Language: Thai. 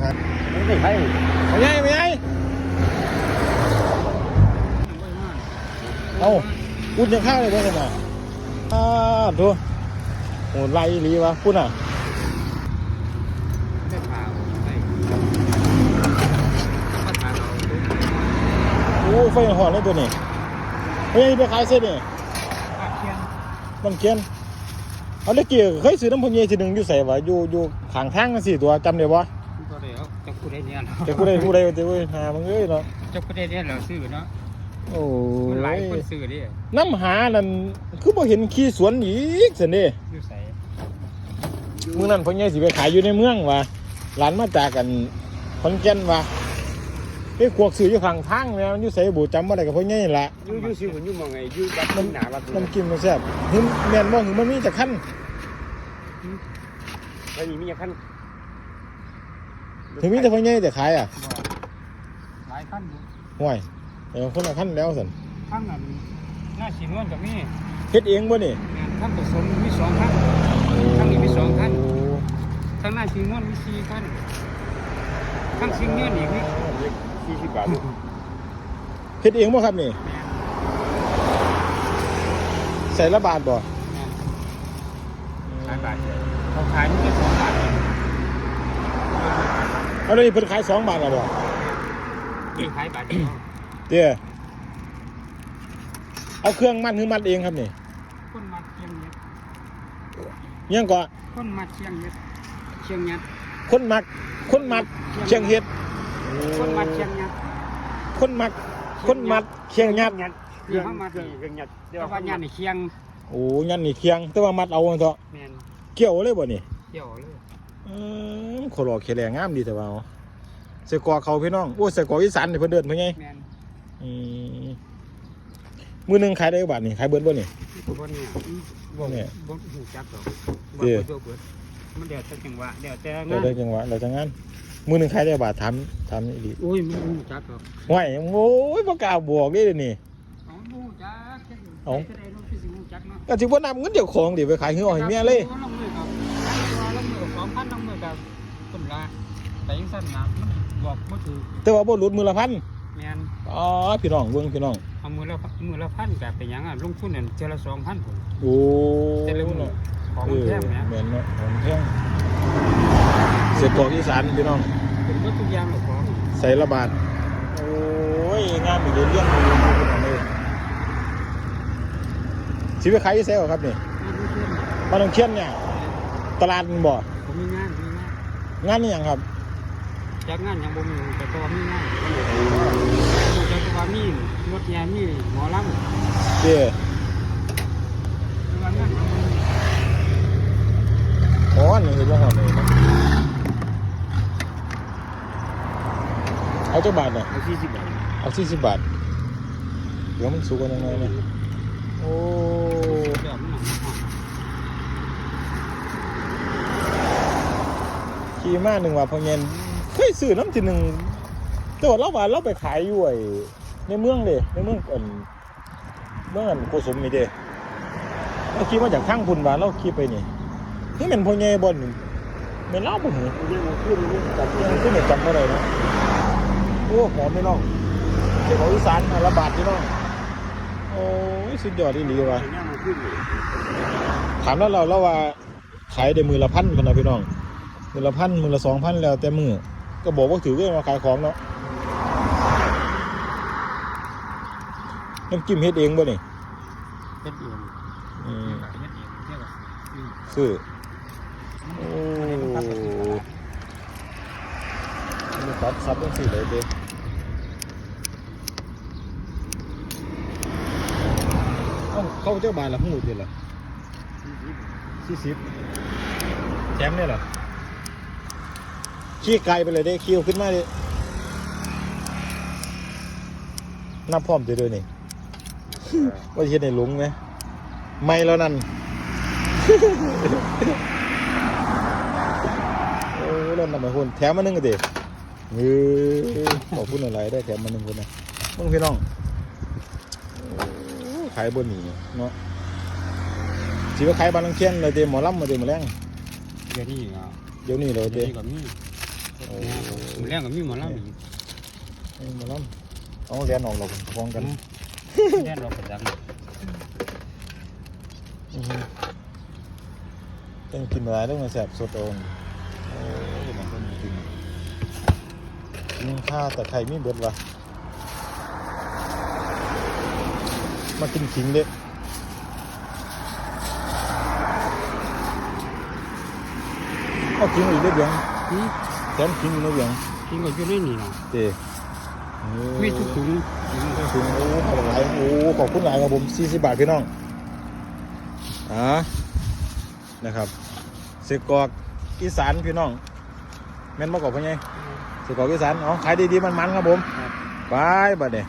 ขายไม่ได้ใครไม่ใช่ไม่ใช่เอาพูดยังข้าวเลยเพื่อนมาอ่าดูโหไล่อีหลีวะพูดอะไม่ผ่าไม่โอ้ไฟหอนเลยตัวนี้ไม่ใช่ไปขายเส้นนี่อาเคียมันเกียนเอาเล็กเกี่ยเคยซื้อน้ำพุเยทีหนึ่งอยู่ใส่วะอยู่อยู่ขางทางกันสิตัวจำได้ปะ ก็ได้เอาจะพูดได้เนี่ยเนาะจะกูได้กูได้เดี๋ยวเว้ยหามึงเอ้ยเนาะจะพูดได้เนี่ยเราซื้อเนาะโอ้มันหลายคนยซื้อดิน้ำหานั่นคือบ่เห็นขี้สวนอีกสินี่อยู่ใส่มื้อนั้นพ่อใหญ่สิไปขายอยู่ในเมืองว่ะหลานมาจากกันขอนแก่นว่ะไปขวกซื้ออยู่ข้างทางแม่มันอยู่ไสบ่จำบ่ได้กับพ่อใหญ่นี่ล่ะอยู่อยู่ซื้อคนอยู่มองไงอยู่วัดมันหนาวัดน้ำกินมันแซ่บหึแม่นบ่หึมันมีจักคันแล้วนี่มีขั้น ถึงมีแต่พ่อใหญ่แต่ขายอะหลายขั้นอยู่ห่วยแต่คนละคันแล้วซั่นขั้นนั้นหน้าสีนวลกับนี่เฮ็ดเองบ่นี่ขั้นผสมมีสองขั้นข้างนี้มีสองคันโข้างหน้าสีนวลมีสี่ขั้นข้างสีเงี้ยอีกนี่สี่สิบบาทเฮ็ดเองบ่ครับนี่ใส่ละบาทบ่ขายบาทเดียวเขาขายนี่แค่สองบาท เองเอาเลยเพิ่นขายสองบาทอะบ่นี่ขายบาทเดียวเด้อเอาเครื่องมัดหรือมัดเองครับนี่คนมาเชียงเย็ดยังก็คนมาเชียงเย็ดเชียงเย็ดคนมักคนมัดเชียงเฮ็ดคนมาเชียงเย็ดคนมักคนมัดเชียงยัดเดี๋ยวเขามาเชียงเชียงเย็ดเดี๋ยวว่ายันในเชียงโอ้ยันนี่เคียงแต่ว่ามัดเอาเถอะแมนเกี่ยวเลยบ่นี่เที่ยวเลยอืม ขอรอแข็งงามดีแต่ว่าเอาใส่กรอกเขาพี่น้องโอ้ใส่กรอกอีสานนี่เพิ่นเดินเพิ่นไงแมนอืมมื้อหนึงขายได้บาทนี่ขายเบิดบ่นี่บนเนี่ยบ่เนี่ย บ่หูจักหรอกเดี๋บ่ยวเบิดเบิดมันเดี๋ยวแต่จังหวะเดี๋ยวแต่เดี๋ยวงานได้จังหวะเราจะงานมื้อหนึงขายได้บาทถามถามอีหลีโอ้ยมันหูจักหรอกห่วยโอ้ยบ่กล้าบอกเด้เดี๋ยวนี่เอาหูจักจักเอาจะได้รู้คือสิหูจักเนาะก็สิบ่นำเงินเจ้าของดิไปขายเฮือให้เมียเลย ลงมือกับลงมือกับสองพันลงมือกับ คนละแต่ยังสั้นนะมันบอกบ่ถือแต่ว่าบ่หลุดมือละพันแมนอ๋อพี่น้องเบิ่งพี่น้องเอามือละมือละพันกับเป็นหยังอะลงทุนเนี่ยเจอละสองพันผมโอ้แต่ละมือเนาะของเอมันอแพงเนี่ยแม่นเนาะของแพงเสร็จกรอกอีสานพี่น้อง เป็นก็ทุกอย่างหรอกของใส่ละบาทโอ้ย งานมีเรื่องมีเรื่องมีเรื่องเลยสิไปขายที่ไสเหรอครับนี่งานนี้เชื่อมบ้านลงเทียนเนี่ย ตลาดมันบ่ผมมีงานมี งานงานนี่ยังครับจากงานยังบ่มีแต่ตัวมีงานแต่ตัวมีรถยามีหมอลำเจ้ตัวงานยังบ่มีอ๋อนี่เห็นแล้วหอมเลยนะเอาเจ้าบาทเนี่ยเอาสี่สิบบาทเอาสี่สิบบาทเดี๋ยวมันสุกกันยังไงเนี่ยโอ้ เดี๋ยวมันหนักมาก ขี่มาหนึ่งว่าพอเงินเคยซื้อน้ำทีหนึ่งแต่ว่าเราว่าเราไปขายอยู่ไอ้ในเมืองเลยในเมืองเอิ่นเมืองอันโกสมนี่เด้เราขี่มาจากทางพุ่นว่าเราขี่ไปนี่นี่เป็นพอใหญ่บ่นี่เป็นเล่าบ่หูยังบ่ขึ้นนี่แต่ยังขึ้นจำบ่ได้เนะโอ้หอมไม่น้องเจ้าของอีสานมาละบาทพี่น้องโอ้ยสุดยอดอีหลีว่ะถามแล้วเราเราว่าขายได้มือละพันคนนะพี่น้อง มือละพันมือละสองพันแล้วแต่มือก็บอกว่าถือเรื่องมาขายของเนาะน้ำจิ้มเฮ็ดเองบ่นี่เป็นเองอืมเฮ็ดเองเรียกว่าอืมซื้อมันโอ้มันตัดกับตลาดมีตัดซับต้องซื้อเลยเด้เอ้าเข้าเจ้าบานละหูเดียวละสี่สิบแถมเนี่ยเหรอ ขี้ไกลไปเลยเด้คิวขึ้นมาดินับพร้อมเดี๋ยวเดี๋ยวนี่ ว่าจะเห็นในหลุงไหมไม่แล้วนั่นโอ้เล่นนำมาคนแถมมาหนึ่งก็ดิเฮ้ยขอบคุณอะไรได้แถมมาหนึ่งคนนะมึงพี่น้องโอ้ขายบนหนีเนาะสิว่าขายบานลังเทียนเลยเดหมอลำมาเดหมอแรงเดี๋ยวนี้ก็เดี๋ยวนี้เลยเดี๋เดยวนี้ก็ มีมือแรงก็มีหมอลำอีกเอ้ยหมาล้ำเอาเรียนออกเราฟ้องกันแน่นเราก็ดังอือฮึต้องกินอะไรต้องมาแสบสดเองโอ้ยมันต้องกินยิงข้าแต่ไข่มีเบิดวะมากินขิงเด็เอาขิงอีกได้เบียงนี่ แถมขิงอีกได้เบียงกินก็อยู่ในนี่นะเจมีทุกถุงกินก็ถุงโอ้ขอบคุณหลายโอ้ขอบคุณหลายครับผม40บาทพี่น้องอ่านะครับเสกกรอกอีสานพี่น้อง แม่นมากกว่าพ่อไงเสกกรอกอีสานเอาขายดีๆมันๆครับผมครับไปบัดเนี่ย